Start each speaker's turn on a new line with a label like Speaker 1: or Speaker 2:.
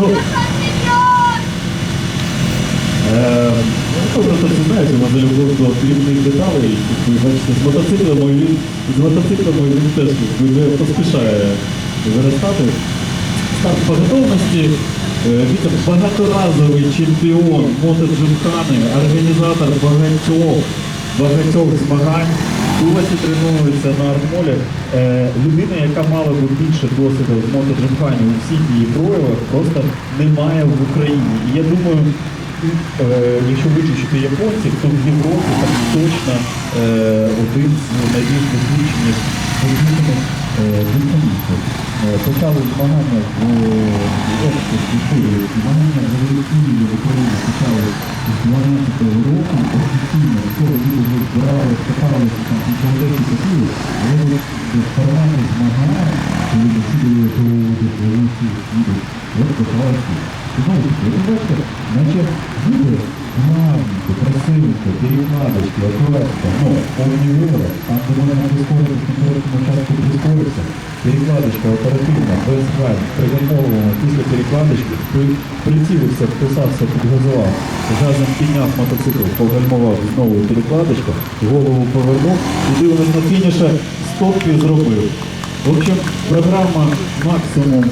Speaker 1: Ну, Е, ну, це знаєте, вона любов до дрібних деталей. З мотоциклами він, з мотоциклами він теж не поспішає виростати. Старт по готовності. Е, багаторазовий чемпіон мотоджимхани, організатор багатьох, багатьох змагань. Вас тренується на армолі. Е, людина, яка мала б більше досвіду в мотоджимхані у всіх її проявах, просто немає в Україні. І я думаю, Е, якщо виключити японців, то в Європі там точно е, один з найбільш досвідчених досвідчених диханістів. Почали змагання в Європі, змагання в Україні почали з 12 року, збирали, каталися там молодежі вони гарненько, красивенько, перекладочки, акуратно, ну, повні вибори, там, де вони на прискорити, в короткому часу прискориться, перекладочка оперативна, без гань, пригальмовувана після перекладочки, при- прицілився, вписався, підгазував, газом підняв мотоцикл, погальмував знову перекладочка, голову повернув, і дивились на фініша, стопки зробив. В общем, програма максимум